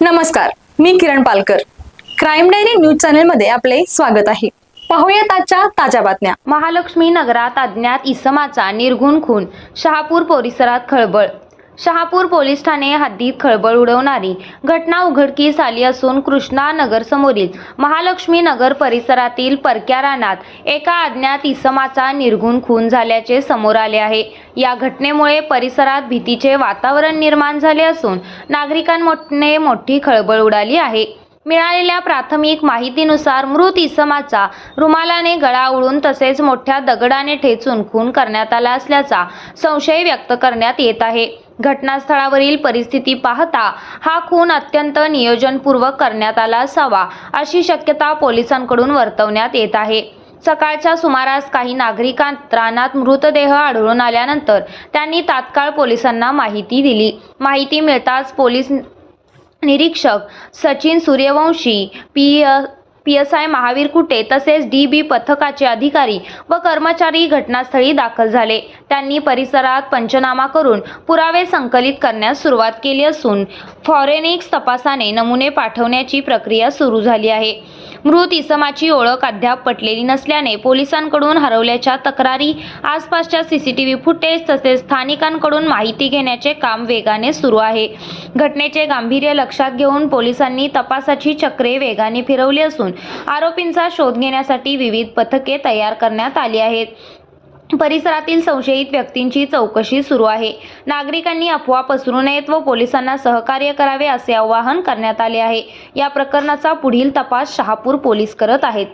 नमस्कार मी Kiran Palkar. Crime diary news चॅनलमध्ये आपले स्वागत आहे. पाहूयात आजच्या ताज्या बातम्या. महालक्ष्मी नगरात अज्ञात इसमाचा निर्गुण खून शहापूर परिसरात खळबळ शहापूर पोलीस ठाणे हद्दीत खळबळ उडवणारी घटना उघडकीस आली असून कृष्णा नगरसमोरील महालक्ष्मी नगर परिसरातील परक्या रानात एका अज्ञात इसमाचा निर्गुण खून झाल्याचे समोर आले आहे. या घटनेमुळे परिसरात भीतीचे वातावरण निर्माण झाले असून नागरिकांमध्ये मोठी खळबळ उडाली आहे. मिळालेल्या प्राथमिक माहितीनुसार मृत इसमाचा रुमालाने गळा उडून तसेच मोठ्या दगडाने ठेचून खून करण्यात आला असल्याचा संशय व्यक्त करण्यात येत आहे. घटनास्थळावरील परिस्थिती पाहता हा खून अत्यंत नियोजनपूर्वक करण्यात आला असावा अशी शक्यता पोलिसांकडून वर्तवण्यात येत आहे. सकाळच्या सुमारास काही नागरिकांत रानात मृतदेह आढळून आल्यानंतर त्यांनी तात्काळ पोलिसांना माहिती दिली. माहिती मिळताच पोलीस निरीक्षक Sachin Suryavanshi P P S I Mahavir Kute तसेच डी बी पथकाचे अधिकारी व कर्मचारी घटनास्थळी दाखल झाले. त्यांनी परिसरात पंचनामा करून पुरावे संकलित करण्यास सुरुवात केली असून फॉरेनिक्स तपासाने नमुने पाठवण्याची प्रक्रिया सुरू झाली आहे. मृत इसमाची ओळख अद्याप पटलेली नसल्याने पोलिसांकडून हरवल्याच्या तक्रारी आसपासच्या सीसीटीव्ही फुटेज तसेच स्थानिकांकडून माहिती घेण्याचे काम वेगाने सुरू आहे. घटनेचे गांभीर्य लक्षात घेऊन पोलिसांनी तपासाची चक्रे वेगाने फिरवली असून आरोपींचा शोध घेण्यासाठी विविध पथके तयार करण्यात आली आहेत. परिसरातील संशयित व्यक्तींची चौकशी सुरू आहे. नागरिकांनी अफवा पसरू नयेत व पोलिसांना सहकार्य करावे असे आवाहन करण्यात आले आहे. या प्रकरणाचा पुढील तपास शहापूर पोलीस करत आहेत.